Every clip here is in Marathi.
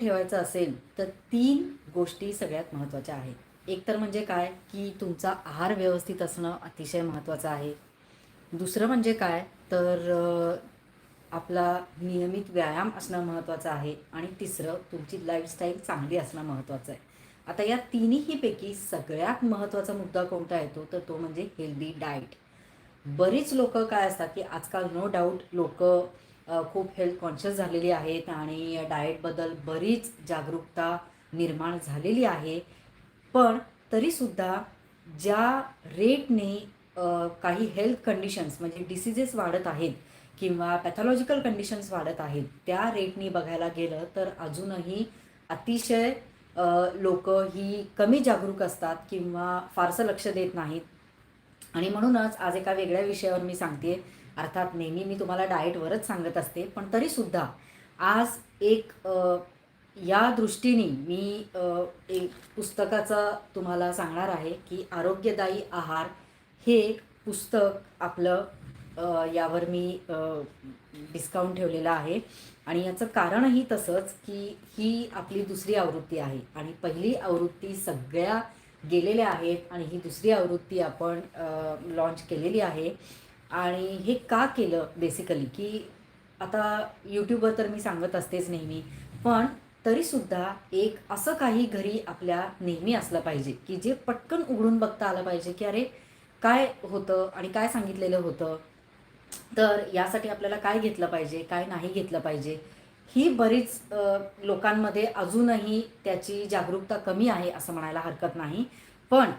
ठेवायचं असेल तर तीन गोष्टी सगळ्यात महत्त्वाच्या आहेत. एक तर म्हणजे काय? की तुमचा आहार व्यवस्थित असणं अतिशय महत्त्वाचं आहे. दुसरं म्हणजे काय? तर आपला नियमित व्यायाम असणं महत्त्वाचं आहे. आणि तिसरं तुमची लाईफस्टाईल चांगली असणं महत्त्वाचं आहे. आता या तिन्हीपैकी सगळ्यात महत्त्वाचा मुद्दा कोणता येतो? तर तो म्हणजे हेल्दी डाएट बरीच लोक काय असतात की आजकाल नो डाऊट लोक खूप हेल्थ कॉन्शियस झालेली आहेत आणि डाएटबद्दल बरीच जागरूकता निर्माण झालेली आहे. पण तरीसुद्धा ज्या रेटने काही हेल्थ कंडिशन्स म्हणजे डिसिजेस वाढत आहेत किंवा पॅथॉलॉजिकल कंडिशन्स वाढत आहेत त्या रेटनी बघायला गेलं तर अजूनही अतिशय लोक ही कमी जागरूक असतात किंवा फारसं लक्ष देत नाहीत. आणि म्हणूनच आज एका वेगळ्या विषयावर मी सांगते अर्थात नेहमी मी तुम्हाला डाएटवरच सांगत असते पण तरीसुद्धा आज एक या दृष्टीने मी एक पुस्तकाचं तुम्हाला सांगणार आहे की आरोग्यदायी आहार हे पुस्तक आपलं यावर मी डिस्काउंट ठेवलेलं आहे. आणि याचं कारणही तसंच की ही आपली दुसरी आवृत्ती आहे. आणि पहिली आवृत्ती सगळ्या गेलेल्या आहेत आणि ही दुसरी आवृत्ती आपण लॉन्च केलेली आहे. आणि हे का केलं बेसिकली की आता यूट्यूबवर तर मी सांगत असतेच नेहमी पण तरीसुद्धा एक असं काही घरी आपल्या नेहमी असलं पाहिजे की जे पटकन उघडून बघता आलं पाहिजे की अरे काय होतं आणि काय सांगितलेलं होतं? तर यासाठी आपल्याला काय घेतलं पाहिजे काय नाही घेतलं पाहिजे? ही बरीच लोकांमध्ये अजूनही त्याची जागरूकता कमी आहे असं म्हणायला हरकत नाही. पण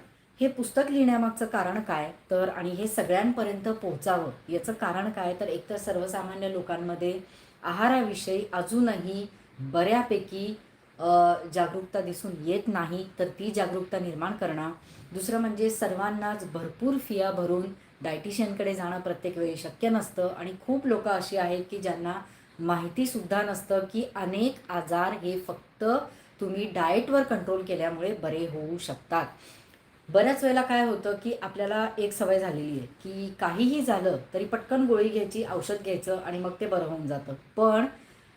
हे पुस्तक लिहिण्यामागचं कारण काय? तर आणि हे सगळ्यांपर्यंत पोहोचावं याचं कारण काय? तर एकतर सर्वसामान्य लोकांमध्ये आहाराविषयी अजूनही बऱ्यापैकी जागरूकता दिसून येत नाही तर ती जागरूकता निर्माण करणं. दुसरं म्हणजे सर्वांनाच भरपूर फिया भरून डायटिशियनकडे जाणं प्रत्येक वेळी शक्य नसतं. आणि खूप लोक अशी आहेत की ज्यांना माहितीसुद्धा नसतं की अनेक आजार हे फक्त तुम्ही डाएटवर कंट्रोल केल्यामुळे बरे होऊ शकतात. बऱ्याच वेळेला काय होतं की आपल्याला एक सवय झालेली आहे की काहीही झालं तरी पटकन गोळी घ्यायची औषध घ्यायचं आणि मग ते बरं होऊन जातं. पण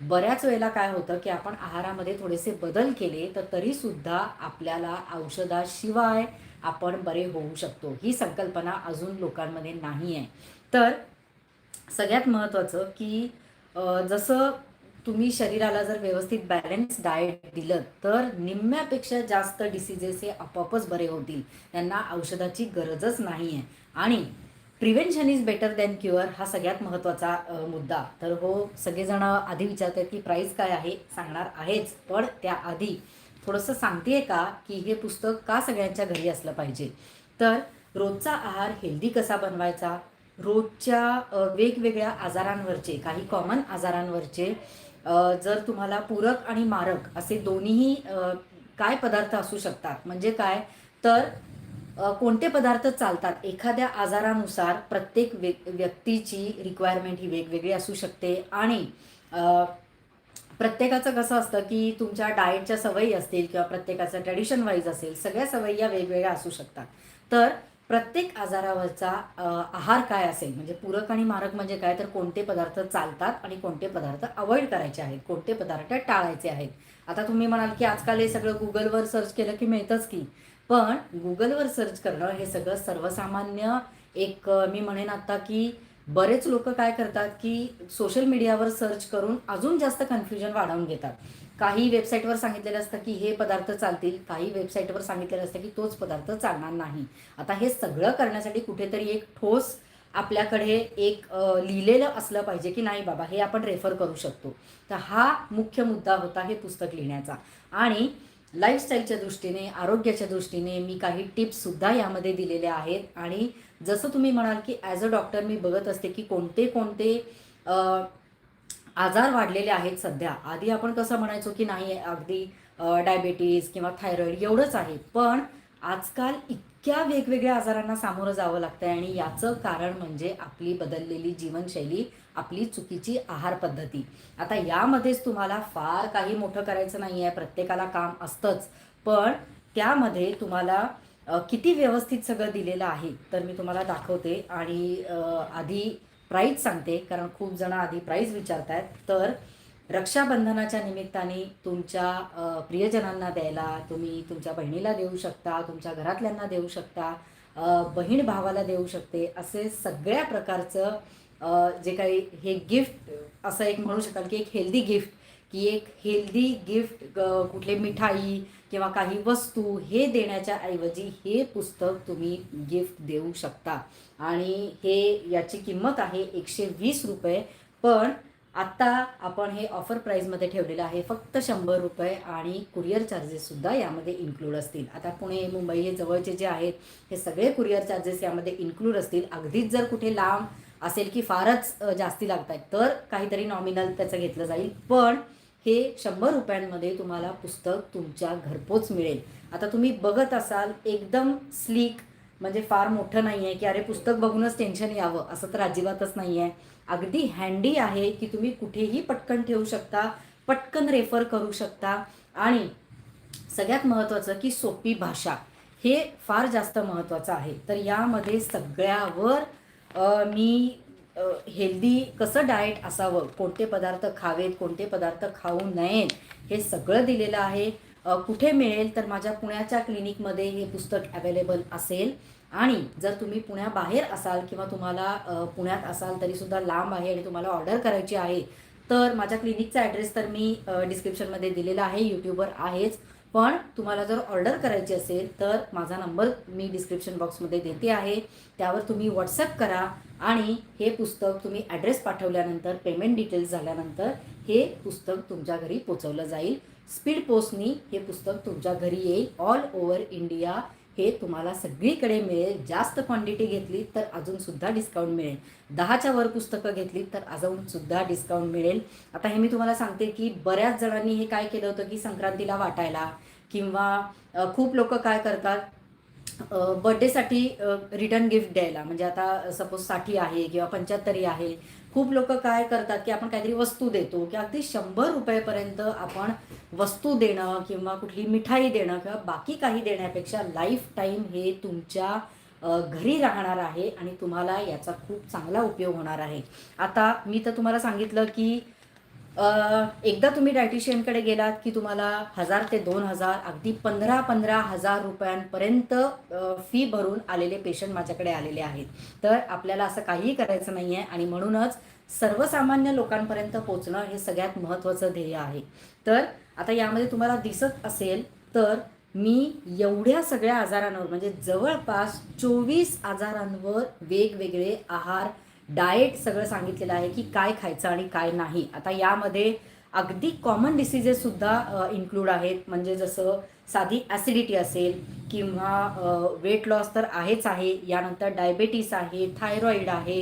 बऱ्याच वेळेला काय होतं की आपण आहारामध्ये थोडेसे बदल केले तर तरीसुद्धा आपल्याला औषधाशिवाय आपण बरे होऊ शकतो. ही संकल्पना अजून लोकांमध्ये नाही आहे तर सगळ्यात महत्त्वाचं की जसं तुम्ही शरीराला जर व्यवस्थित बॅलन्स डाएट दिलं तर निम्म्यापेक्षा जास्त डिसिजेस हे आपोआपच बरे होतील. त्यांना औषधाची गरजच नाही आहे आणि prevention is better than cure हा सगळ्यात महत्त्वाचा मुद्दा. तर हो सगळेजण आधी विचारतात की प्राईस काय आहे? सांगणार आहेच. पण त्याआधी थोडंसं सांगते का की हे पुस्तक का सगळ्यांच्या घरी असलं पाहिजे? तर रोजचा आहार हेल्दी कसा बनवायचा? रोजच्या वेगवेगळ्या आजारांवरचे काही कॉमन आजारांवरचे जर तुम्हाला पूरक आणि मारक असे दोन्हीही काय पदार्थ असू शकतात? म्हणजे काय? तर कोणते पदार्थ चालतात? एखाद्या आजारानुसार प्रत्येक व्य व्यक्तीची रिक्वायरमेंट ही वेगवेगळी असू शकते आणि प्रत्येकाचं कसं असतं की तुमच्या डाएटच्या सवयी असतील किंवा प्रत्येकाचं ट्रॅडिशन वाईज असेल सगळ्या सवयी या वेगवेगळ्या असू शकतात. तर प्रत्येक आजारावरचा आहार काय असेल? म्हणजे पूरक आणि मारक म्हणजे काय? तर कोणते पदार्थ चालतात आणि कोणते पदार्थ अवॉइड करायचे आहेत? कोणते पदार्थ टाळायचे आहेत? आता तुम्ही म्हणाल की आजकाल हे सगळं गुगलवर सर्च केलं की मिळतंच की. पण गुगलवर सर्च करणं हे सगळं सर्वसामान्य एक मी म्हणेन आता की बरेच लोक काय करतात की सोशल मीडियावर सर्च करून अजून जास्त कन्फ्युजन वाढवून घेतात. काही वेबसाईटवर सांगितलेलं असतं की हे पदार्थ चालतील काही वेबसाईटवर सांगितलेलं असतं की तोच पदार्थ चालणार नाही. आता हे सगळं करण्यासाठी कुठेतरी एक ठोस आपल्याकडे एक लिहिलेलं असलं पाहिजे की नाही बाबा हे आपण रेफर करू शकतो. तर हा मुख्य मुद्दा होता हे पुस्तक लिहिण्याचा. आणि लाईफस्टाईलच्या दृष्टीने आरोग्याच्या दृष्टीने मी काही टिप्ससुद्धा यामध्ये दिलेल्या आहेत. आणि जसं तुम्ही म्हणाल की ॲज अ डॉक्टर मी बघत असते की कोणते कोणते आजार वाढलेले आहेत सध्या. आधी आपण कसं म्हणायचो की नाही अगदी डायबेटीज किंवा थायरॉईड एवढंच आहे. पण आजकाल इतक्या वेगवेगळ्या आजारांना सामोरं जावं लागतं आहे आणि याचं कारण म्हणजे आपली बदललेली जीवनशैली आपली चुकीची आहार पद्धती. आता यामध्येच तुम्हाला फार काही मोठं करायचं नाही आहे प्रत्येकाला काम असतंच. पण त्यामध्ये तुम्हाला किती व्यवस्थित सगळं दिलेलं आहे तर मी तुम्हाला दाखवते. आणि आधी प्राईज सांगते कारण खूप जण आधी प्राईज विचारत आहेत तर रक्षाबंधनाच्या निमित्ताने तुमच्या प्रियजनांना द्यायला तुम्ही तुमच्या बहिणीला देऊ शकता तुमच्या घरातल्यांना देऊ शकता बहीण भावाला देऊ शकते असे सगळ्या प्रकारचं जे काही हे गिफ्ट असं एक म्हणू शकाल की एक हेल्दी गिफ्ट की एक हेल्दी गिफ्ट कुठले मिठाई किंवा काही वस्तू हे देण्याच्या ऐवजी हे पुस्तक तुम्ही गिफ्ट देऊ शकता. आणि हे याची किंमत आहे एकशे वीस रुपये. पण आत्ता आपण हे ऑफर प्राईजमध्ये ठेवलेलं आहे फक्त शंभर रुपये आणि कुरिअर चार्जेससुद्धा यामध्ये इन्क्लूड असतील. आता पुणे मुंबई हे जवळचे जे आहेत हे सगळे कुरिअर चार्जेस यामध्ये इन्क्लूड असतील. अगदीच जर कुठे लांब असेल की फारच जास्ती लागत आहेत तर काहीतरी नॉमिनल त्याचं घेतलं जाईल. पण हे शंभर रुपयांमध्ये तुम्हाला पुस्तक तुमच्या घरपोच मिळेल. आता तुम्ही बघत असाल एकदम स्लीक म्हणजे फार मोठं नाही आहे की अरे पुस्तक बघूनच टेन्शन यावं असं तर अजिबातच नाही आहे अगदी हँडी आहे की तुम्ही कुठेही पटकन ठेवू शकता पटकन रेफर करू शकता. आणि सगळ्यात महत्त्वाचं की सोपी भाषा. हे फार जास्त महत्त्वाचं आहे. तर यामध्ये सगळ्यावर मी हेल्दी कसं डाएट असावं? कोणते पदार्थ खावेत कोणते पदार्थ खाऊ नयेत? हे सगळं दिलेलं आहे. कुठे मिळेल तर माझ्या पुण्याच्या क्लिनिकमध्ये हे पुस्तक अवेलेबल असेल. आणि जर तुम्ही पुण्याबाहेर असाल किंवा तुम्हाला पुण्यात असाल तरीसुद्धा लांब आहे आणि तुम्हाला ऑर्डर करायची आहे तर माझ्या क्लिनिकचा ॲड्रेस तर मी डिस्क्रिप्शनमध्ये दिलेला आहे. यूट्यूबवर आहेच. पण तुम्हाला जर ऑर्डर करायची असेल तर माझा नंबर मी डिस्क्रिप्शन बॉक्समध्ये देते आहे. त्यावर तुम्ही व्हॉट्सअप करा आणि हे पुस्तक तुम्ही ॲड्रेस पाठवल्यानंतर पेमेंट डिटेल्स झाल्यानंतर हे पुस्तक तुमच्या घरी पोचवलं जाईल. स्पीड पोस्टनी हे पुस्तक तुमच्या घरी येईल ऑल ओव्हर इंडिया हे तुम्हाला सगळीकडे मिळेल. जास्त क्वांटिटी घेतली तर अजून सुद्धा डिस्काउंट मिळेल. दहाच्या वर पुस्तकं घेतली तर अजून सुद्धा डिस्काउंट मिळेल. आता हे मी तुम्हाला सांगते की बऱ्याच जणांनी हे काय केलं होतं की संक्रांतीला वाटायला किंवा खूप लोक काय करतात बड्डेसाठी रिटर्न गिफ्ट द्यायला. म्हणजे आता सपोजसाठी आहे किंवा पंच्याहत्तरी आहे. खूप लोक काय करतात की आपण काहीतरी वस्तू देतो की अगदी शंभर रुपयेपर्यंत आपण वस्तू देणं किंवा कुठली मिठाई देणं किंवा बाकी काही देण्यापेक्षा लाईफ टाईम हे तुमच्या घरी राहणार आहे आणि तुम्हाला याचा खूप चांगला उपयोग होणार आहे. आता मी तर तुम्हाला सांगितलं की एकदा तुम्ही डायटिशियनकडे गेलात की तुम्हाला हजार ते दोन हजार अगदी पंधरा पंधरा हजार रुपयांपर्यंत फी भरून आलेले पेशंट माझ्याकडे आलेले आहेत. तर आपल्याला असं काहीही करायचं नाही आहे आणि म्हणूनच सर्वसामान्य लोकांपर्यंत पोचणं हे सगळ्यात महत्त्वाचं ध्येय आहे. तर आता यामध्ये तुम्हाला दिसत असेल तर मी एवढ्या सगळ्या आजारांवर म्हणजे जवळपास चोवीस आजारांवर वेगवेगळे आहार डाएट सगळं सांगितलेलं आहे की काय खायचं आणि काय नाही. आता यामध्ये अगदी कॉमन डिसिजेससुद्धा इन्क्लूड आहेत. म्हणजे जसं साधी ॲसिडिटी असेल किंवा वेट लॉस तर आहेच आहे. यानंतर डायबेटीस आहे थायरॉईड आहे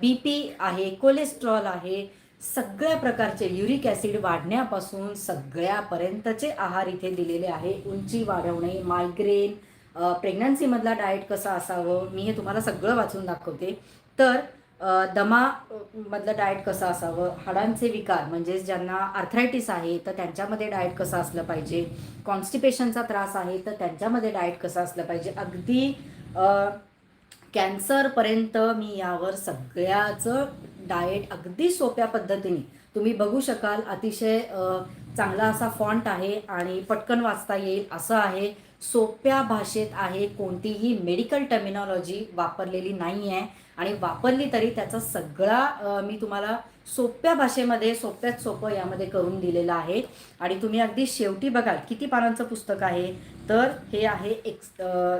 बी पी आहे कोलेस्ट्रॉल आहे. सगळ्या प्रकारचे युरिक ॲसिड वाढण्यापासून सगळ्यापर्यंतचे आहार इथे दिलेले आहे. उंची वाढवणे मायग्रेन प्रेग्नन्सीमधला डाएट कसा असावं मी हे तुम्हाला सगळं वाचून दाखवते. तर दमा मधलं डाएट कसं असावं? हाडांचे विकार म्हणजेच ज्यांना आर्थरायटिस आहे तर त्यांच्यामध्ये डाएट कसं असलं पाहिजे? कॉन्स्टिपेशनचा त्रास आहे तर त्यांच्यामध्ये डाएट कसं असलं पाहिजे? अगदी कॅन्सरपर्यंत मी यावर सगळ्याचं डाएट अगदी सोप्या पद्धतीने. तुम्ही बघू शकाल अतिशय चांगला असा फॉन्ट आहे आणि पटकन वाचता येईल असं आहे. सोप्या भाषेत आहे कोणतीही मेडिकल टर्मिनॉलॉजी वापरलेली नाही आहे आणि वापरली तरी त्याचा सगळा मी तुम्हाला सोप्या भाषेमध्ये सोप्यात सोपं यामध्ये करून दिलेलं आहे. आणि तुम्ही अगदी शेवटी बघाल किती पानांचं पुस्तक आहे? तर हे आहे एक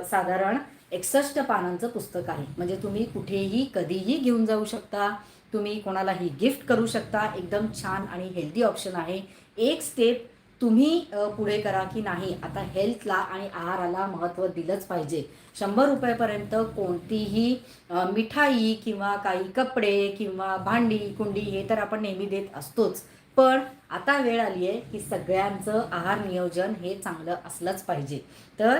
साधारण एकसष्ट पानांचं पुस्तक आहे. म्हणजे तुम्ही कुठेही कधीही घेऊन जाऊ शकता. तुम्ही कोणालाही गिफ्ट करू शकता. एकदम छान आणि हेल्दी ऑप्शन आहे. एक स्टेप तुम्ही पुढे करा की नाही आता हेल्थला आणि आहाराला महत्त्व दिलंच पाहिजे. शंभर रुपयेपर्यंत कोणतीही मिठाई किंवा काही कपडे किंवा भांडी कुंडी हे तर आपण नेहमी देत असतोच. पण आता वेळ आली आहे की सगळ्यांचं आहार नियोजन हे चांगलं असलंच पाहिजे. तर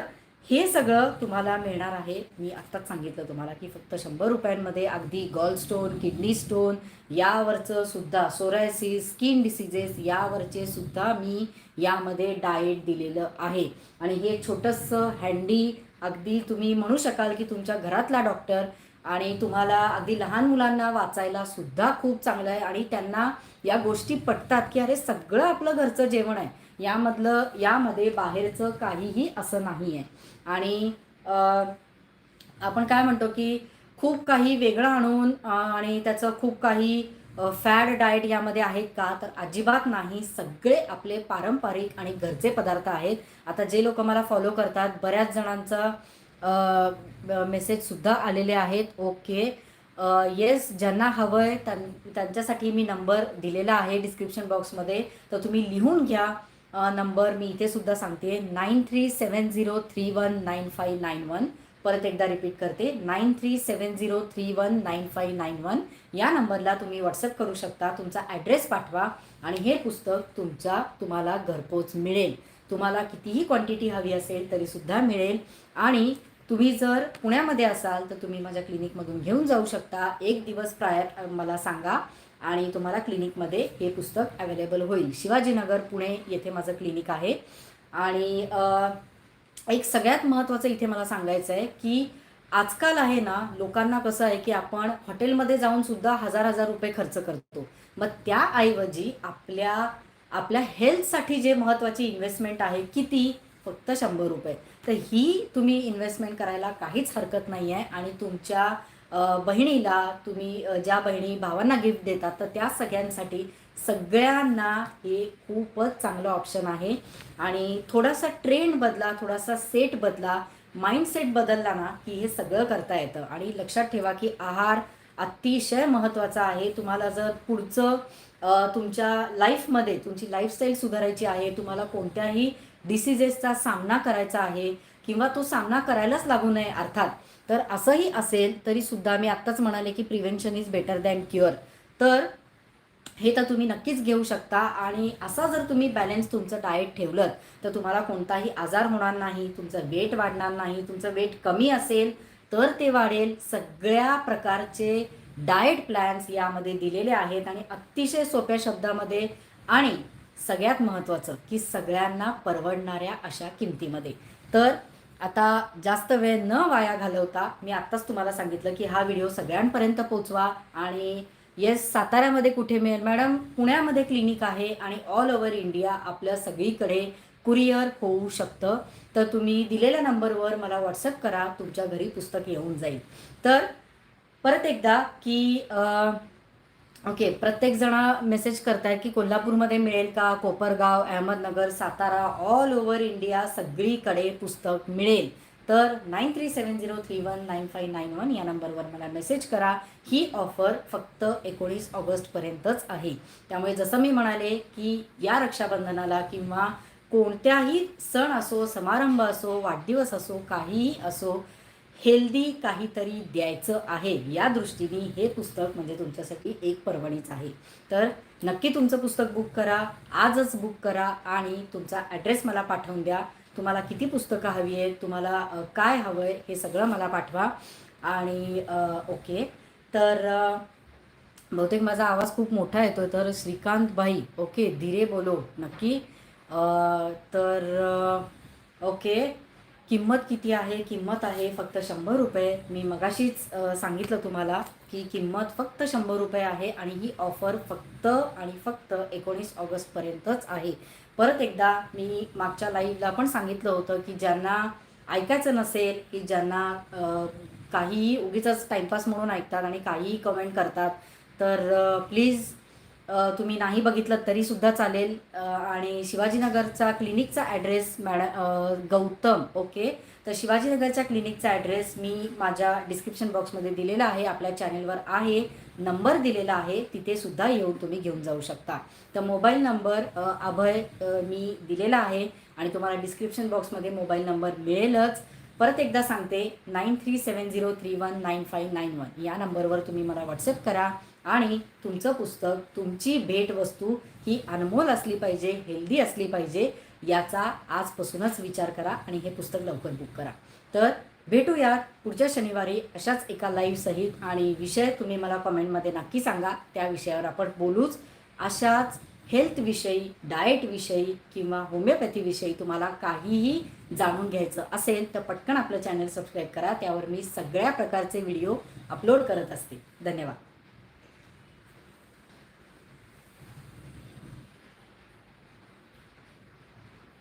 हे सगळं तुम्हाला मिळणार आहे. मी आत्ताच सांगितलं तुम्हाला की फक्त शंभर रुपयांमध्ये अगदी गॉल स्टोन किडनी स्टोन यावरचं सुद्धा सोरायसिस स्किन डिसिजेस यावरचे सुद्धा मी यामध्ये डाएट दिलेलं आहे. आणि हे छोटंसं हँडी अगदी तुम्ही म्हणू शकाल की तुमच्या घरातला डॉक्टर आणि तुम्हाला अगदी लहान मुलांना वाचायला सुद्धा खूप चांगलं आहे. आणि त्यांना या गोष्टी पटतात की अरे सगळं आपलं घरचं जेवण आहे. यामधलं यामध्ये बाहेरचं काहीही असं नाही आहे आणि आपण काय म्हणतो की खूप काही वेगळं आणून आणि त्याचं खूप काही फॅड डाएट यामध्ये आहेत का? तर अजिबात नाही. सगळे आपले पारंपरिक आणि घरचे पदार्थ आहेत. आता जे लोक मला फॉलो करतात बऱ्याच जणांचा मेसेजसुद्धा आलेले आहेत. ओके. येस ज्यांना हवं आहे त्यां त्यांच्यासाठी मी नंबर दिलेला आहे डिस्क्रिप्शन बॉक्समध्ये तर तुम्ही लिहून घ्या. नंबर मी इथे सुद्धा सांगते. Nine three seven zero three one nine five nine one परत एकदा रिपीट करते. Nine three seven zero three one nine five nine one या नंबरला तुम्ही व्हॉट्सअप करू शकता. तुमचा ॲड्रेस पाठवा आणि हे पुस्तक तुमच्या तुम्हाला घरपोच मिळेल. तुम्हाला कितीही क्वांटिटी हवी असेल तरीसुद्धा मिळेल. आणि तुम्ही जर पुण्यामध्ये असाल तर तुम्ही माझ्या क्लिनिकमधून घेऊन जाऊ शकता. एक दिवस प्रायर मला सांगा. आणि तुम्हाला क्लिनिकमध्ये हे पुस्तक अवेलेबल होईल. शिवाजीनगर पुणे येथे माझं क्लिनिक आहे. आणि एक सगळ्यात महत्त्वाचं इथे मला सांगायचं आहे की आजकाल आहे ना लोकांना कसं आहे की आपण हॉटेलमध्ये जाऊन सुद्धा हजार हजार रुपये खर्च करतो. मग त्याऐवजी आपल्या आपल्या हेल्थसाठी जे महत्त्वाची इन्व्हेस्टमेंट आहे किती? फक्त शंभर रुपये. तर ही तुम्ही इन्व्हेस्टमेंट करायला काहीच हरकत नाही आहे आणि तुमच्या बहिणीला तुम्ही ज्या बहिणी भावांना गिफ्ट देतात तर त्या सगळ्यांसाठी सगळ्यांना हे खूपच चांगलं ऑप्शन आहे. आणि थोडासा ट्रेंड बदला थोडासा सेट बदला माइंडसेट बदलला ना की हे सगळं करता येतं. आणि लक्षात ठेवा की आहार अतिशय महत्त्वाचा आहे. तुम्हाला जर पुढचं तुमच्या लाईफमध्ये तुमची लाईफस्टाईल सुधारायची आहे तुम्हाला कोणत्याही डिसिजेसचा सामना करायचा आहे किंवा तो सामना करायलाच लागू नये अर्थात तर असंही असेल तरी सुद्धा मी आत्ताच म्हणाले की prevention is better than cure तर हे तर तुम्ही नक्कीच घेऊ शकता आणि असा जर तुम्ही बॅलन्स तुमचं डाएट ठेवलं तर तुम्हाला कोणताही आजार होणार नाही तुमचं वेट वाढणार नाही तुमचं वेट कमी असेल तर ते वाढेल. सगळ्या प्रकारचे डाएट प्लॅन्स यामध्ये दिलेले आहेत आणि अतिशय सोप्या शब्दामध्ये आणि सगळ्यात महत्त्वाचं की सगळ्यांना परवडणाऱ्या अशा किमतीमध्ये. तर आता जास्त वेळ न वाया घालवता मी आत्ताच तुम्हाला सांगितलं की हा व्हिडिओ सगळ्यांपर्यंत पोचवा आणि येस साताऱ्यामध्ये कुठे मिळेल? मॅडम पुण्यामध्ये क्लिनिक आहे आणि ऑल ओव्हर इंडिया आपल्या सगळीकडे कुरिअर होऊ शकतं. तर तुम्ही दिलेल्या नंबरवर मला व्हॉट्सअप करा तुमच्या घरी पुस्तक येऊन जाईल. तर परत एकदा की आ, ओके प्रत्येक जण मेसेज करतायत की कोल्हापूरमध्ये मिळेल का? Kopargaon Ahmednagar Satara all over India सगळीकडे पुस्तक मिळेल. तर nine three seven zero three one nine five nine one या नंबरवर मला मेसेज करा. ही ऑफर फक्त एकोणीस ऑगस्टपर्यंतच आहे. त्यामुळे जसं मी म्हणाले की या रक्षाबंधनाला किंवा कोणत्याही सण असो समारंभ असो वाढदिवस असो काहीही असो हेल्दी काहीतरी द्यायचं आहे. या दृष्टीने हे पुस्तक म्हणजे तुमच्यासाठी एक पर्वणीच आहे. तर नक्की तुमचं पुस्तक बुक करा आजच बुक करा आणि तुमचा ॲड्रेस मला पाठवून द्या. तुम्हाला किती पुस्तकं हवी आहेत तुम्हाला काय हवं आहे हे सगळं मला पाठवा. आणि ओके. तर बहुतेक माझा आवाज खूप मोठा येतो तर श्रीकांत बाई ओके धीरे बोलो नक्की. तर ओके. किंमत किती आहे? किंमत आहे फक्त शंभर रुपये. मी मगाशीच सांगितलं तुम्हाला की किंमत फक्त शंभर रुपये आहे आणि ही ऑफर फक्त आणि फक्त एकोणीस ऑगस्टपर्यंतच आहे. परत एकदा मी मागच्या लाईव्हला पण सांगितलं होतं की ज्यांना ऐकायचं नसेल की ज्यांना काहीही उगीच टाईमपास म्हणून ऐकतात आणि काहीही कमेंट करतात तर प्लीज तुम्ही नाही बघितलं तरीसुद्धा चालेल. आणि शिवाजीनगरचा क्लिनिकचा ॲड्रेस मॅडम गौतम ओके? तर शिवाजीनगरच्या क्लिनिकचा ॲड्रेस मी माझ्या डिस्क्रिप्शन बॉक्समध्ये दिलेला आहे आपल्या चॅनेलवर आहे नंबर दिलेला आहे तिथे सुद्धा येऊन तुम्ही घेऊन जाऊ शकता. तर मोबाईल नंबर अभय मी दिलेला आहे आणि तुम्हाला डिस्क्रिप्शन बॉक्समध्ये मोबाईल नंबर मिळेलच. परत एकदा सांगते nine three seven zero three one nine five nine one. या नंबरवर तुम्ही मला व्हॉट्सअप करा. आणि तुमचं पुस्तक तुमची भेटवस्तू ही अनमोल असली पाहिजे हेल्दी असली पाहिजे याचा आजपासूनच विचार करा आणि हे पुस्तक लवकर बुक करा. तर भेटूया पुढच्या शनिवारी अशाच एका लाईव्ह सहित आणि विषय तुम्ही मला कमेंटमध्ये नक्की सांगा. त्या विषयावर आपण बोलूच. अशाच हेल्थविषयी डाएटविषयी किंवा होमिओपॅथीविषयी तुम्हाला काहीही जाणून घ्यायचं असेल तर पटकन आपलं चॅनल सबस्क्राईब करा. त्यावर मी सगळ्या प्रकारचे व्हिडिओ अपलोड करत असते. धन्यवाद.